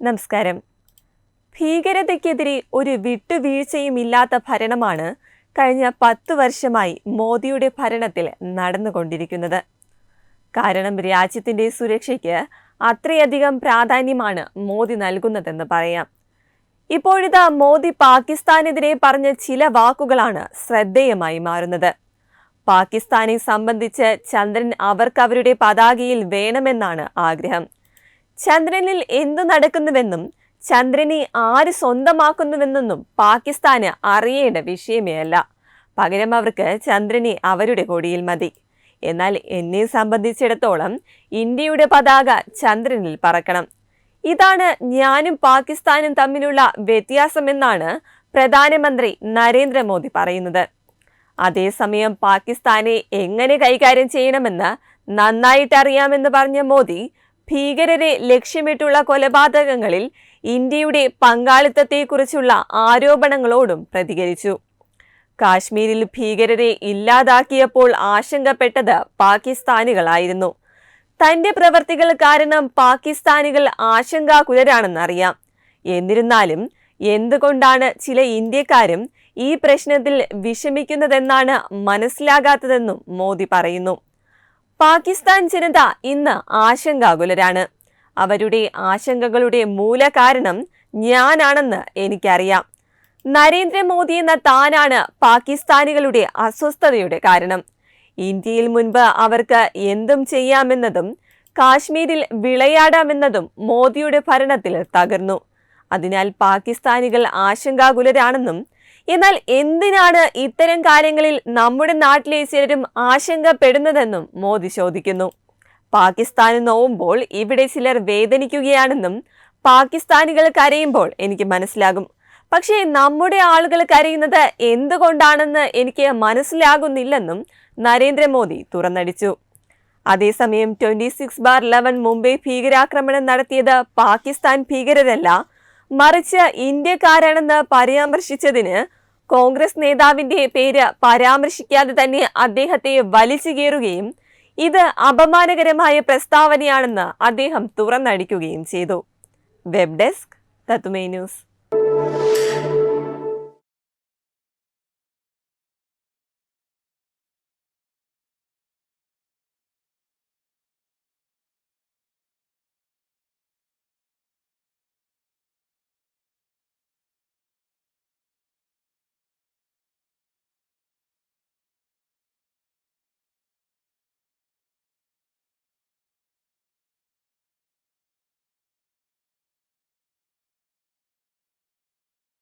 നമസ്കാരം. ഭീകരതയ്ക്കെതിരെ ഒരു വിട്ടുവീഴ്ചയും ഇല്ലാത്ത ഭരണമാണ് കഴിഞ്ഞ പത്തു വർഷമായി മോദിയുടെ ഭരണത്തിൽ നടന്നുകൊണ്ടിരിക്കുന്നത്. കാരണം രാജ്യത്തിന്റെ സുരക്ഷയ്ക്ക് അത്രയധികം പ്രാധാന്യമാണ് മോദി നൽകുന്നതെന്ന് പറയാം. ഇപ്പോഴിതാ മോദി പാകിസ്ഥാനെതിരെ പറഞ്ഞ ചില വാക്കുകളാണ് ശ്രദ്ധേയമായി മാറുന്നത്. പാകിസ്ഥാനെ സംബന്ധിച്ച് ചന്ദ്രൻ അവർക്കവരുടെ പതാകയിൽ വേണമെന്നാണ് ആഗ്രഹം. ചന്ദ്രനിൽ എന്തു നടക്കുന്നുവെന്നും ചന്ദ്രനെ ആര് സ്വന്തമാക്കുന്നുവെന്നൊന്നും പാകിസ്ഥാന് അറിയേണ്ട വിഷയമേ അല്ല. പകരം അവർക്ക് ചന്ദ്രനെ അവരുടെ കൊടിയിൽ മതി. എന്നാൽ എന്നെ സംബന്ധിച്ചിടത്തോളം ഇന്ത്യയുടെ പതാക ചന്ദ്രനിൽ പറക്കണം. ഇതാണ് ഞാനും പാകിസ്ഥാനും തമ്മിലുള്ള വ്യത്യാസമെന്നാണ് പ്രധാനമന്ത്രി നരേന്ദ്രമോദി പറയുന്നത്. അതേസമയം പാകിസ്ഥാനെ എങ്ങനെ കൈകാര്യം ചെയ്യണമെന്ന് നന്നായിട്ടറിയാമെന്ന് പറഞ്ഞ മോദി ഭീകരരെ ലക്ഷ്യമിട്ടുള്ള കൊലപാതകങ്ങളിൽ ഇന്ത്യയുടെ പങ്കാളിത്തത്തെക്കുറിച്ചുള്ള ആരോപണങ്ങളോടും പ്രതികരിച്ചു. കാശ്മീരിൽ ഭീകരരെ ഇല്ലാതാക്കിയപ്പോൾ ആശങ്കപ്പെട്ടത് പാകിസ്ഥാനികളായിരുന്നു. തന്റെ പ്രവർത്തികൾ കാരണം പാകിസ്ഥാനികൾ ആശങ്കാകുലരാണെന്നറിയാം. എന്നിരുന്നാലും എന്തുകൊണ്ടാണ് ചില ഇന്ത്യക്കാരും ഈ പ്രശ്നത്തിൽ വിഷമിക്കുന്നതെന്നാണ് മനസ്സിലാകാത്തതെന്നും മോദി പറയുന്നു. പാകിസ്ഥാൻ ജനത ഇന്ന് ആശങ്കാകുലരാണ്. അവരുടെ ആശങ്കകളുടെ മൂലകാരണം ഞാനാണെന്ന് എനിക്കറിയാം. നരേന്ദ്രമോദി എന്ന താനാണ് പാകിസ്ഥാനികളുടെ അസ്വസ്ഥതയുടെ കാരണം. ഇന്ത്യയിൽ മുൻപ് അവർക്ക് എന്തും ചെയ്യാമെന്നതും കാശ്മീരിൽ വിളയാടാമെന്നതും മോദിയുടെ ഭരണത്തിൽ തകർന്നു. അതിനാൽ പാകിസ്ഥാനികൾ ആശങ്കാകുലരാണെന്നും എന്നാൽ എന്തിനാണ് ഇത്തരം കാര്യങ്ങളിൽ നമ്മുടെ നാട്ടിലെ ചിലരും ആശങ്കപ്പെടുന്നതെന്നും മോദി ചോദിക്കുന്നു. പാകിസ്ഥാന് നോവുമ്പോൾ ഇവിടെ ചിലർ വേദനിക്കുകയാണെന്നും പാകിസ്ഥാനികൾ കരയുമ്പോൾ എനിക്ക് മനസ്സിലാകും. പക്ഷേ നമ്മുടെ ആളുകൾ കരയുന്നത് എന്തുകൊണ്ടാണെന്ന് എനിക്ക് മനസ്സിലാകുന്നില്ലെന്നും നരേന്ദ്രമോദി തുറന്നടിച്ചു. അതേസമയം twenty six bar eleven Mumbai ഭീകരാക്രമണം നടത്തിയത് പാകിസ്ഥാൻ ഭീകരരല്ല മറിച്ച് ഇന്ത്യക്കാരാണെന്ന് പരാമർശിച്ചതിന് കോൺഗ്രസ് നേതാവിന്റെ പേര് പരാമർശിക്കാതെ തന്നെ അദ്ദേഹത്തെ വലിച്ചു കയറുകയും ഇത് അപമാനകരമായ പ്രസ്താവനയാണെന്ന് അദ്ദേഹം തുറന്നടിക്കുകയും ചെയ്തു. വെബ് ഡെസ്ക് തത്തുമേ ന്യൂസ്.